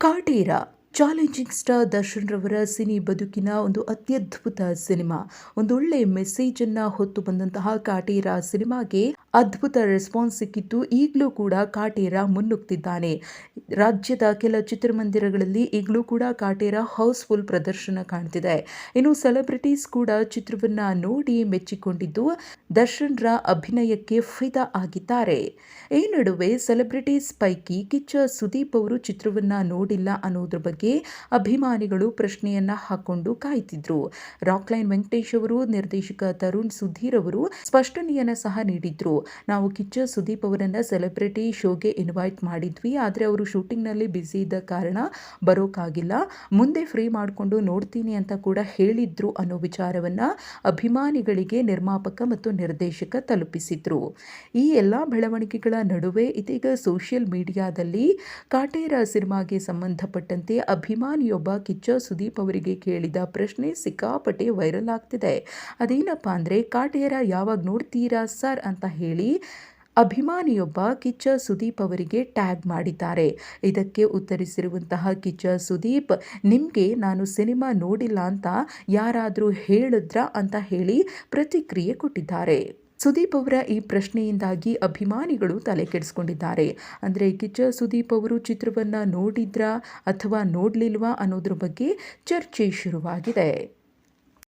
Kaatera challenging star Darshan ರವರ cine ಬದುಕಿನ ಒಂದು ಅತ್ಯದ್ಭುತ ಸಿನಿಮಾ. ಒಂದೊಳ್ಳೆ ಮೆಸೇಜ್ ಅನ್ನ ಹೊತ್ತು ಬಂದಂತಹ ಕಾಟೇರ ಸಿನಿಮಾಗೆ ಅದ್ಭುತ ರೆಸ್ಪಾನ್ಸ್ ಸಿಕ್ಕಿತ್ತು ಈಗಲೂ ಕೂಡ ಕಾಟೇರ ಮುನ್ನುಗ್ತಿದ್ದಾನೆ. ರಾಜ್ಯದ ಕೆಲ ಚಿತ್ರಮಂದಿರಗಳಲ್ಲಿ ಈಗಲೂ ಕೂಡ ಕಾಟೇರ ಹೌಸ್ಫುಲ್ ಪ್ರದರ್ಶನ ಕಾಣ್ತಿದೆ. ಇನ್ನು ಸೆಲೆಬ್ರಿಟೀಸ್ ಕೂಡ ಚಿತ್ರವನ್ನು ನೋಡಿ ಮೆಚ್ಚಿಕೊಂಡಿದ್ದು ದರ್ಶನ್ ರ ಅಭಿನಯಕ್ಕೆ ಫಿದಾ ಆಗಿದ್ದಾರೆ. ಈ ನಡುವೆ ಸೆಲೆಬ್ರಿಟೀಸ್ ಪೈಕಿ ಕಿಚ್ಚ ಸುದೀಪ್ ಅವರು ಚಿತ್ರವನ್ನು ನೋಡಿಲ್ಲ ಅನ್ನೋದ್ರ ಬಗ್ಗೆ ಅಭಿಮಾನಿಗಳು ಪ್ರಶ್ನೆಯನ್ನ ಹಾಕೊಂಡು ಕಾಯ್ತಿದ್ರು. ರಾಕ್ಲೈನ್ ವೆಂಕಟೇಶ್ ಅವರು, ನಿರ್ದೇಶಕ ತರುಣ್ ಸುಧೀರ್ ಅವರು ಸ್ಪಷ್ಟನೆಯನ್ನು ಸಹ ನೀಡಿದ್ರು. ನಾವು ಕಿಚ್ಚ ಸುದೀಪ್ ಅವರನ್ನು ಸೆಲೆಬ್ರಿಟಿ ಶೋಗೆ ಇನ್ವೈಟ್ ಮಾಡಿದ್ವಿ, ಆದರೆ ಅವರು ಶೂಟಿಂಗ್ನಲ್ಲಿ ಬ್ಯುಸಿ ಇದ್ದ ಕಾರಣ ಬರೋಕ್ಕಾಗಿಲ್ಲ ಮುಂದೆ ಫ್ರೀ ಮಾಡಿಕೊಂಡು ನೋಡ್ತೀನಿ ಅಂತ ಕೂಡ ಹೇಳಿದ್ರು ಅನ್ನೋ ವಿಚಾರವನ್ನು ಅಭಿಮಾನಿಗಳಿಗೆ ನಿರ್ಮಾಪಕ ಮತ್ತು ನಿರ್ದೇಶಕ ತಲುಪಿಸಿದ್ರು. ಈ ಎಲ್ಲ ಬೆಳವಣಿಗೆಗಳ ನಡುವೆ ಇದೀಗ ಸೋಷಿಯಲ್ ಮೀಡಿಯಾದಲ್ಲಿ ಕಾಟೇರ ಸಿನಿಮಾಗೆ ಸಂಬಂಧಪಟ್ಟಂತೆ ಅಭಿಮಾನಿಯೊಬ್ಬ ಕಿಚ್ಚ ಸುದೀಪ್ ಅವರಿಗೆ ಕೇಳಿದ ಪ್ರಶ್ನೆ ಸಿಕ್ಕಾಪಟ್ಟೆ ವೈರಲ್ ಆಗ್ತಿದೆ. ಅದೇನಪ್ಪ ಅಂದರೆ, ಕಾಟೇರ ಯಾವಾಗ ನೋಡ್ತೀರಾ ಸರ್ ಅಂತ ಹೇಳಿ ಅಭಿಮಾನಿಯೊಬ್ಬ ಕಿಚ್ಚ ಸುದೀಪ್ ಅವರಿಗೆ ಟ್ಯಾಗ್ ಮಾಡಿದ್ದಾರೆ. ಇದಕ್ಕೆ ಉತ್ತರಿಸಿರುವಂತಹ ಕಿಚ್ಚ ಸುದೀಪ್, ನಿಮಗೆ ನಾನು ಸಿನಿಮಾ ನೋಡಿಲ್ಲ ಅಂತ ಯಾರಾದರೂ ಹೇಳಿದ್ರಾ ಅಂತ ಹೇಳಿ ಪ್ರತಿಕ್ರಿಯೆ ಕೊಟ್ಟಿದ್ದಾರೆ. ಸುದೀಪ್ ಅವರ ಈ ಪ್ರಶ್ನೆಯಿಂದಾಗಿ ಅಭಿಮಾನಿಗಳು ತಲೆ ಕೆಡಿಸ್ಕೊಂಡಿದ್ದಾರೆ. ಅಂದರೆ ಕಿಚ್ಚ ಸುದೀಪ್ ಅವರು ಚಿತ್ರವನ್ನು ನೋಡಿದ್ರಾ ಅಥವಾ ನೋಡಲಿಲ್ವಾ ಅನ್ನೋದ್ರ ಬಗ್ಗೆ ಚರ್ಚೆ ಶುರುವಾಗಿದೆ.